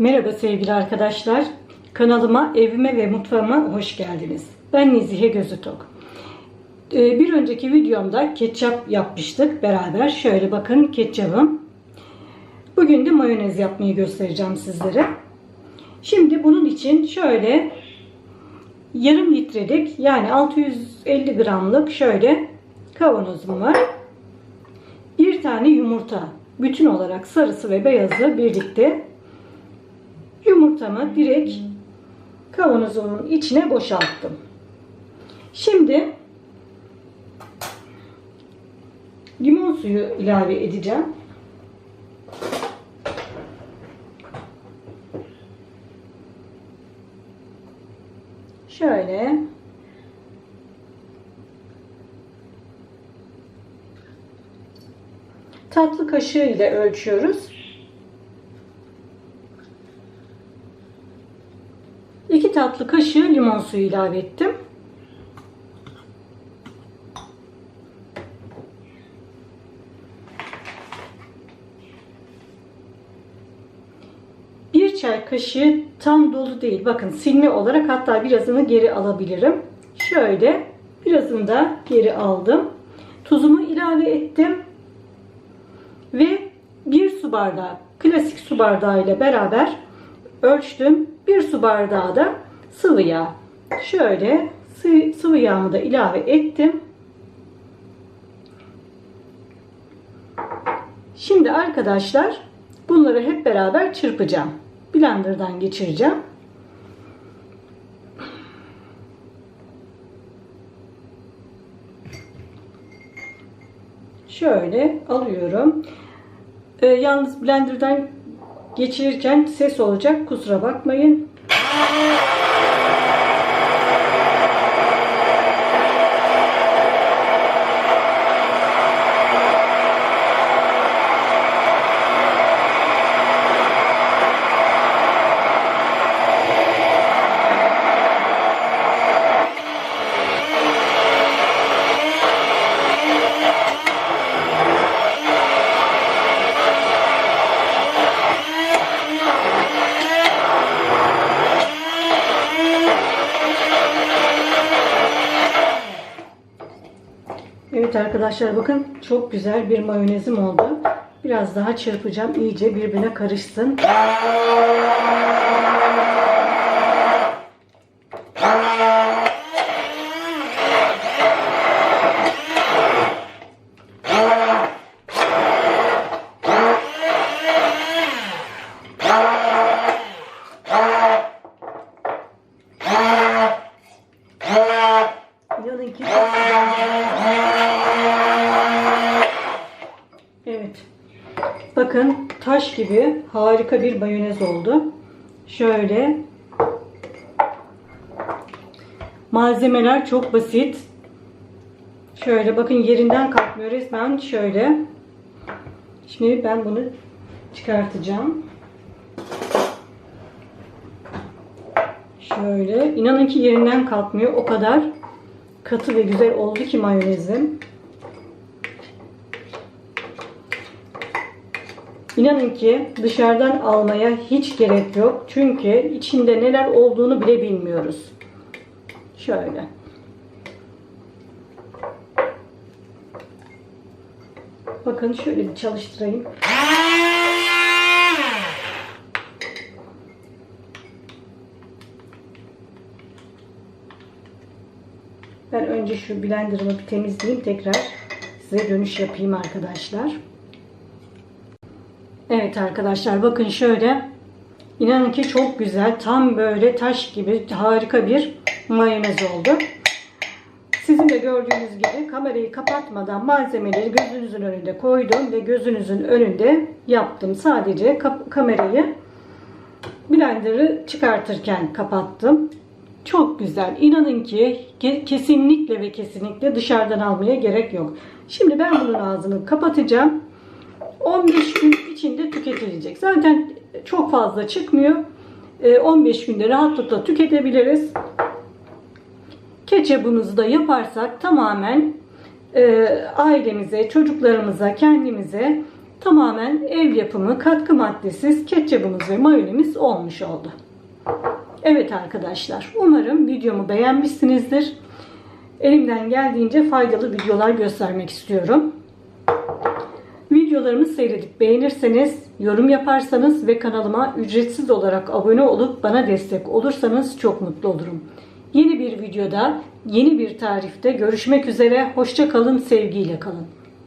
Merhaba sevgili arkadaşlar. Kanalıma, evime ve mutfağıma hoş geldiniz. Ben Nezihe Gözütok. Ee, bir önceki videomda ketçap yapmıştık beraber. Şöyle bakın ketçabım. Bugün de mayonez yapmayı göstereceğim sizlere. Şimdi bunun için şöyle yarım litrelik yani 650 gramlık şöyle kavanozum var. Bir tane yumurta bütün olarak sarısı ve beyazı birlikte yumurtamı direkt kavanozumun içine boşalttım. Şimdi limon suyu ilave edeceğim. Şöyle tatlı kaşığı ile ölçüyoruz. 2 tatlı kaşığı limon suyu ilave ettim. Çay kaşığı tam dolu değil. Bakın silme olarak hatta birazını geri alabilirim. Şöyle birazını da geri aldım. Tuzumu ilave ettim. Ve bir su bardağı klasik su bardağı ile beraber ölçtüm. Bir su bardağı da sıvı yağ. Şöyle sıvı yağımı da ilave ettim. Şimdi arkadaşlar bunları hep beraber çırpacağım. Blender'dan geçireceğim. Şöyle alıyorum. Ee, yalnız blenderdan geçirirken ses olacak. Kusura bakmayın. Evet arkadaşlar bakın çok güzel bir mayonezim oldu. Biraz daha çırpacağım iyice birbirine karışsın. İnanın ki çok Evet. Bakın taş gibi harika bir mayonez oldu. Şöyle. Malzemeler çok basit. Şöyle bakın yerinden kalkmıyor resmen şöyle. Şimdi ben bunu çıkartacağım. Şöyle. inanın ki yerinden kalkmıyor. O kadar katı ve güzel oldu ki mayonezim. İnanın ki dışarıdan almaya hiç gerek yok. Çünkü içinde neler olduğunu bile bilmiyoruz. Şöyle. Bakın şöyle bir çalıştırayım. Ben önce şu blenderımı bir temizleyeyim. Tekrar size dönüş yapayım arkadaşlar. Evet arkadaşlar bakın şöyle. İnanın ki çok güzel. Tam böyle taş gibi harika bir mayonez oldu. Sizin de gördüğünüz gibi kamerayı kapatmadan malzemeleri gözünüzün önünde koydum ve gözünüzün önünde yaptım. Sadece kamerayı blenderı çıkartırken kapattım. Çok güzel. İnanın ki kesinlikle ve kesinlikle dışarıdan almaya gerek yok. Şimdi ben bunun ağzını kapatacağım. 15 gün içinde tüketilecek. Zaten çok fazla çıkmıyor. 15 günde rahatlıkla tüketebiliriz. Ketçabımızı da yaparsak tamamen ailemize, çocuklarımıza, kendimize tamamen ev yapımı katkı maddesiz ketçabımız ve mayonemiz olmuş oldu. Evet arkadaşlar umarım videomu beğenmişsinizdir. Elimden geldiğince faydalı videolar göstermek istiyorum. Videolarımı seyredip beğenirseniz, yorum yaparsanız ve kanalıma ücretsiz olarak abone olup bana destek olursanız çok mutlu olurum. Yeni bir videoda, yeni bir tarifte görüşmek üzere. Hoşça kalın, sevgiyle kalın.